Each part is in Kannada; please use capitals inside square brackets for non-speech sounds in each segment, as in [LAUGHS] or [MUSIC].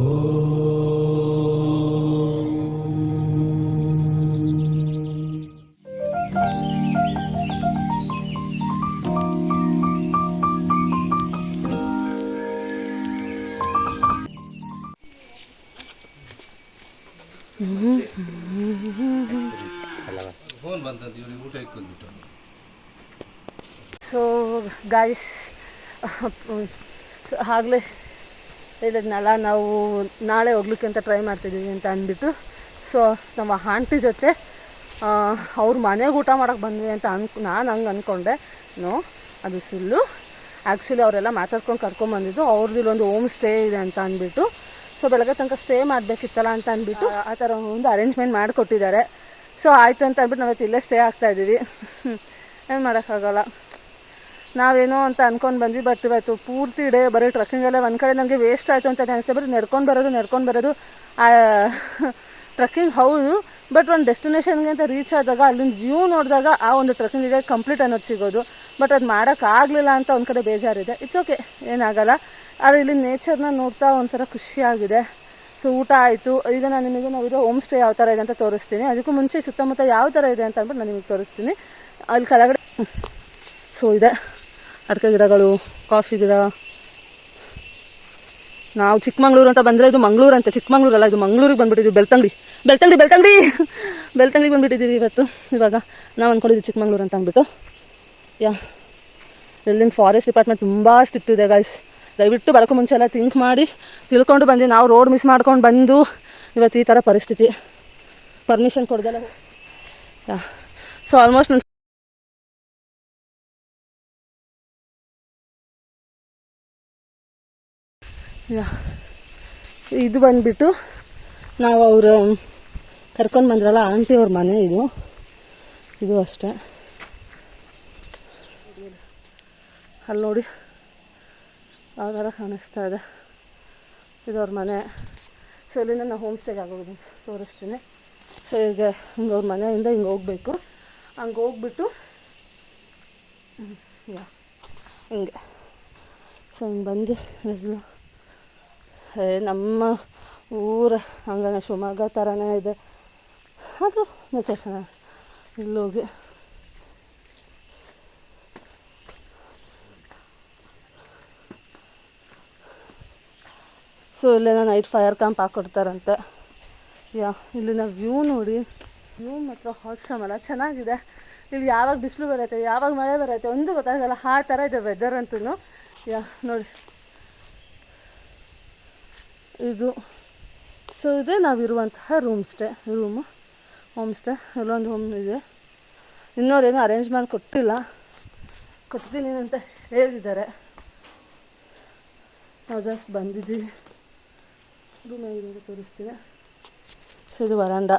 ಸೊ ಗಾಯ್ಸ್ ಆಗಲೇ ಹೇಳಿದ್ನಲ್ಲ ನಾವು ನಾಳೆ ಹೋಗ್ಲಿಕ್ಕೆ ಅಂತ ಟ್ರೈ ಮಾಡ್ತಿದ್ದೀವಿ ಅಂತ ಅಂದ್ಬಿಟ್ಟು. ಸೊ ನಮ್ಮ ಆಂಟಿ ಜೊತೆ ಅವ್ರ ಮನೆಗೆ ಊಟ ಮಾಡೋಕ್ಕೆ ಬಂದ್ವಿ ಅಂತ ಅನ್ ನಾನು ಹಂಗೆ ಅಂದ್ಕೊಂಡೆ ನೋ ಅದು ಸುಳ್ಳು. ಆ್ಯಕ್ಚುಲಿ ಅವರೆಲ್ಲ ಮಾತಾಡ್ಕೊಂಡು ಕರ್ಕೊಂಬಂದಿದ್ದು ಅವ್ರದ್ದು ಇಲ್ಲೊಂದು ಹೋಮ್ ಸ್ಟೇ ಇದೆ ಅಂತ ಅಂದ್ಬಿಟ್ಟು. ಸೊ ಬೆಳಗ್ಗೆ ತನಕ ಸ್ಟೇ ಮಾಡಬೇಕಿತ್ತಲ್ಲ ಅಂತ ಅಂದ್ಬಿಟ್ಟು ಆ ಥರ ಒಂದು ಅರೇಂಜ್ಮೆಂಟ್ ಮಾಡಿಕೊಟ್ಟಿದ್ದಾರೆ. ಸೊ ಆಯಿತು ಅಂತ ಅಂದ್ಬಿಟ್ಟು ನಾವತ್ತು ಇಲ್ಲೇ ಸ್ಟೇ ಆಗ್ತಾಯಿದ್ದೀವಿ [LAUGHS] ಏನು ಮಾಡೋಕ್ಕಾಗಲ್ಲ. ನಾವೇನೋ ಅಂತ ಅನ್ಕೊಂಡು ಬಂದ್ವಿ ಬಟ್ ಇವತ್ತು ಪೂರ್ತಿ ಡೇ ಬರೀ ಟ್ರಕ್ಕಿಂಗಲ್ಲೇ ಒಂದು ಕಡೆ ನನಗೆ ವೇಸ್ಟ್ ಆಯಿತು ಅಂತ ಅನಿಸ್ತು ಬರೀ ನಡ್ಕೊಂಡು ಬರೋದು ನಡ್ಕೊಂಡು ಬರೋದು. ಟ್ರಕ್ಕಿಂಗ್ ಹೌದು ಬಟ್ ಒಂದು ಡೆಸ್ಟಿನೇಷನ್ಗೆ ಅಂತ ರೀಚ್ ಆದಾಗ ಅಲ್ಲಿಂದ ವ್ಯೂ ನೋಡಿದಾಗ ಆ ಒಂದು ಟ್ರಕ್ಕಿಂಗಿಗೆ ಕಂಪ್ಲೀಟ್ ಅನ್ನೋದು ಸಿಗೋದು. ಬಟ್ ಅದು ಮಾಡೋಕ್ಕಾಗಲಿಲ್ಲ ಅಂತ ಒಂದು ಕಡೆ ಬೇಜಾರಿದೆ. ಇಟ್ಸ್ ಓಕೆ ಏನಾಗಲ್ಲ. ಆದರೆ ಇಲ್ಲಿ ನೇಚರ್ನ ನೋಡ್ತಾ ಒಂಥರ ಖುಷಿಯಾಗಿದೆ ಸೊ ಊಟ ಆಯಿತು. ಈಗ ನಾನು ನಿಮಗೆ ನಾವಿರೋ ಹೋಮ್ ಸ್ಟೇ ಯಾವ ಥರ ಇದೆ ಅಂತ ತೋರಿಸ್ತೀನಿ. ಅದಕ್ಕೂ ಮುಂಚೆ ಸುತ್ತಮುತ್ತ ಯಾವ ಥರ ಇದೆ ಅಂತ ಅಂದ್ಬಿಟ್ಟು ನಾನು ನಿಮಗೆ ತೋರಿಸ್ತೀನಿ. ಅಲ್ಲಿ ಕೆಳಗಡೆ ಸೊ ಇದೆ. ಅಡಿಕೆ ಗಿಡಗಳು, ಕಾಫಿ ಗಿಡ. ನಾವು ಚಿಕ್ಕಮಂಗ್ಳೂರು ಅಂತ ಬಂದರೆ ಇದು ಮಂಗಳೂರು ಅಂತ, ಚಿಕ್ಕಮಂಗ್ಳೂರಲ್ಲ, ಇದು ಮಂಗಳೂರಿಗೆ ಬಂದ್ಬಿಟ್ಟಿದ್ವಿ ಬೆಳ್ತಂಗಡಿ. ಬೆಳ್ತಂಗಡಿ ಬೆಳ್ತಂಗಡಿ! ಬೆಳ್ತಂಗಡಿಗೆ ಬಂದುಬಿಟ್ಟಿದ್ದೀವಿ ಇವತ್ತು, ಇವಾಗ. ನಾವು ಅಂದ್ಕೊಂಡಿದ್ವಿ ಚಿಕ್ಕಮಂಗ್ಳೂರು ಅಂತ ಅಂದ್ಬಿಟ್ಟು. ಯಾ, ಇಲ್ಲಿನ ಫಾರೆಸ್ಟ್ ಡಿಪಾರ್ಟ್ಮೆಂಟ್ ತುಂಬ ಸ್ಟ್ರಿಕ್ಟ್ ಇದೆ ಗಾಯ್ಸ್ ದಯವಿಟ್ಟು ಬರೋಕ್ಕೂ ಮುಂಚೆ ಎಲ್ಲ ಥಿಂಕ್ ಮಾಡಿ, ತಿಳ್ಕೊಂಡು ಬಂದು, ನಾವು ರೋಡ್ ಮಿಸ್ ಮಾಡ್ಕೊಂಡು ಬಂದು, ಇವತ್ತು ಈ ಥರ ಪರಿಸ್ಥಿತಿ. ಪರ್ಮಿಷನ್ ಕೊಡ್ದಲ್ಲ. ಯಾ ಸೊ ಆಲ್ಮೋಸ್ಟ್ ನನ್ನ ಇದು ಬಂದ್ಬಿಟ್ಟು ನಾವು ಅವರು ಕರ್ಕೊಂಡು ಬಂದ್ರಲ್ಲ ಆಂಟಿ ಅವ್ರ ಮನೆ ಇದು. ಇದು ಅಷ್ಟೆ. ಅಲ್ಲಿ ನೋಡಿ. ಆ ಥರ ಕಾಣಿಸ್ತಾ ಇದೆ. ಇದು ಅವ್ರ ಮನೆ. ಸೊ ಇಲ್ಲಿಂದ ನಾವು ಹೋಮ್ ಸ್ಟೇಗೆ ಆಗೋದು ತೋರಿಸ್ತೀನಿ. ಸೊ ಈಗ ಹಿಂಗೆ ಅವ್ರ ಮನೆಯಿಂದ ಹಿಂಗೆ ಹೋಗ್ಬೇಕು. ಹಂಗೆ ಹೋಗ್ಬಿಟ್ಟು ಹಿಂಗೆ. ಸೊ ಹಿಂಗೆ ಬಂದು ಎಲ್ಲ ನಮ್ಮ ಊರ ಹಂಗನ ಶಿವಮೊಗ್ಗ ಥರನೇ ಇದೆ. ಆದರೂ ನೇಚರ್ ಇಲ್ಲೋಗಿ ಸೊ ಇಲ್ಲೇನೋ ನೈಟ್ ಫೈರ್ ಕ್ಯಾಂಪ್ ಹಾಕ್ಕೊಡ್ತಾರಂತೆ ಯಾ, ಇಲ್ಲಿನ ವ್ಯೂ ನೋಡಿ. ವ್ಯೂ ಮಾತ್ರ ಹಾಟ್ ಅಲ್ಲ, ಚೆನ್ನಾಗಿದೆ. ಇಲ್ಲಿ ಯಾವಾಗ ಬಿಸಿಲು ಬರುತ್ತೆ, ಯಾವಾಗ ಮಳೆ ಬರುತ್ತೆ, ಒಂದು ಗೊತ್ತಾಗಲ್ಲ. ಆ ಥರ ಇದೆ ವೆದರ್ ಅಂತೂ ಯಾ, ನೋಡಿ. ಇದು. ಸೊ ಇದೆ, ನಾವಿರುವಂತಹ room stay room home stay ಇಲ್ಲೊಂದು ಹೋಮ್ ಇದೆ. ಇನ್ನೋರೇನು ಅರೇಂಜ್ ಮಾಡಿ ಕೊಟ್ಟಿಲ್ಲ. ಕೊಟ್ಟಿದ್ದೀನಿ ಅಂತ ಹೇಳಿದ್ದಾರೆ. ನಾವು ಜಸ್ಟ್ ಬಂದಿದ್ದೀವಿ. ರೂಮ್ ಹೇಗಿದೆ ತೋರಿಸ್ತೀನಿ ಸೊ ಇದು ವರಾಂಡ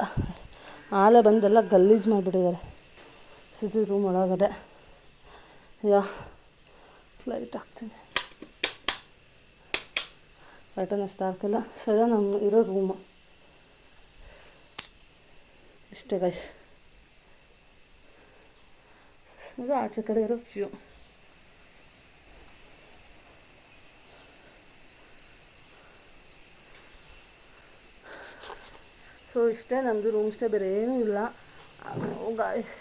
ಆಲೆ ಬಂದೆಲ್ಲ ಗಲೀಜು ಮಾಡಿಬಿಟ್ಟಿದ್ದಾರೆ. ಸೊ ಇದು ರೂಮ್ ಒಳಗಡೆ. ಯಾ ಲೈಟ್ ಹಾಕ್ತೀನಿ. ಲೈಟನ್ನು ಅಷ್ಟು ಹಾಕಿಲ್ಲ ಸೊ ಇದು ನಮ್ಮ ಇರೋ ರೂಮ್. ಇಷ್ಟೇ ಗೈಸ್ ಇದು ಆಚೆ ಕಡೆ ಇರೋ ಫ್ಯೂ ಸೊ ಇಷ್ಟೇ ನಮ್ಮದು ರೂಮ್ ಸ್ಟೇ ಬೇರೆ ಏನೂ ಇಲ್ಲ. ಗಾಯ್ಸ್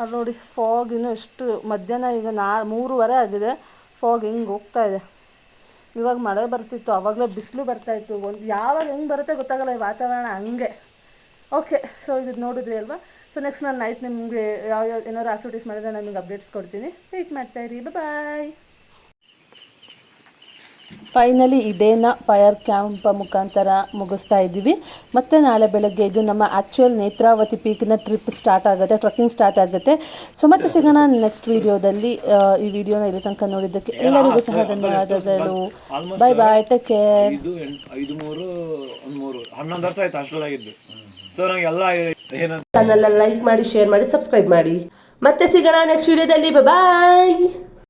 ಅಲ್ಲಿ ನೋಡಿ ಫಾಗ್ ಇನ್ನೂ ಎಷ್ಟು ಮಧ್ಯಾಹ್ನ ಈಗ ನಾ ಮೂರುವರೆ ಆಗಿದೆ. ಫಾಗ್ ಹಿಂಗೆ ಹೋಗ್ತಾ ಇದೆ. ಇವಾಗ ಮಳೆ ಬರ್ತಿತ್ತು ಆವಾಗಲೇ ಬಿಸಿಲು ಬರ್ತಾಯಿತ್ತು ಒಂದು ಯಾವಾಗ ಹೆಂಗೆ ಬರುತ್ತೆ ಗೊತ್ತಾಗಲ್ಲ ಈ ವಾತಾವರಣ ಹಂಗೆ. ಓಕೆ ಸೊ ಇದು ನೋಡಿದ್ರಿ ಅಲ್ವಾ? ಸೊ ನೆಕ್ಸ್ಟ್ ನಾನು ನೈಟ್ ನಿಮಗೆ ಯಾವ ಯಾವ ಏನಾದ್ರು ಆಕ್ಟಿವಿಟೀಸ್ ಮಾಡಿದ್ರೆ ನಾನು ನಿಮ್ಗೆ ಅಪ್ಡೇಟ್ಸ್ ಕೊಡ್ತೀನಿ. ವೆಯ್ಟ್ ಮಾಡ್ತಾ ಇರಿ. ಬಾಯ್ ಫೈನಲಿ ಇದೇನ ಫೈರ್ ಕ್ಯಾಂಪ್ ಮುಖಾಂತರ ಮುಗಿಸ್ತಾ ಇದ್ದೀವಿ. ಮತ್ತು ನಾಳೆ ಬೆಳಗ್ಗೆ ಇದು ನಮ್ಮ ಆ್ಯಕ್ಚುಯಲ್ ನೇತ್ರಾವತಿ ಪೀಕ್ನ ಟ್ರಿಪ್ ಸ್ಟಾರ್ಟ್ ಆಗುತ್ತೆ ಟ್ರಕ್ಕಿಂಗ್ ಸ್ಟಾರ್ಟ್ ಆಗುತ್ತೆ. ಸೊ ಮತ್ತೆ ಸಿಗೋಣ ನೆಕ್ಸ್ಟ್ ವಿಡಿಯೋದಲ್ಲಿ ಈ ವಿಡಿಯೋನ ಇಲ್ಲಿ ತನಕ ನೋಡಿದ್ದಕ್ಕೆ ಎಲ್ಲರಿಗೂ ಸಹ ಧನ್ಯವಾದಗಳು. ಬಾಯ್ ಬಾಯ್ ಟೇಕ್ ಕೇರ್ ಐದು ಎಂಟು ಐದು ಮೂರು ಒಂದು ಮೂರು ಹನ್ನೊಂದು ವರ್ಷ ಆಯ್ತು ಸೊ ನಂಗೆಲ್ಲ ಏನಂತ ಚಾನಲ್ ಲೈಕ್ ಮಾಡಿ ಶೇರ್ ಮಾಡಿ ಸಬ್ಸ್ಕ್ರೈಬ್ ಮಾಡಿ. ಮತ್ತೆ ಸಿಗೋಣ ನೆಕ್ಸ್ಟ್ ವಿಡಿಯೋದಲ್ಲಿ ಬಾಯ್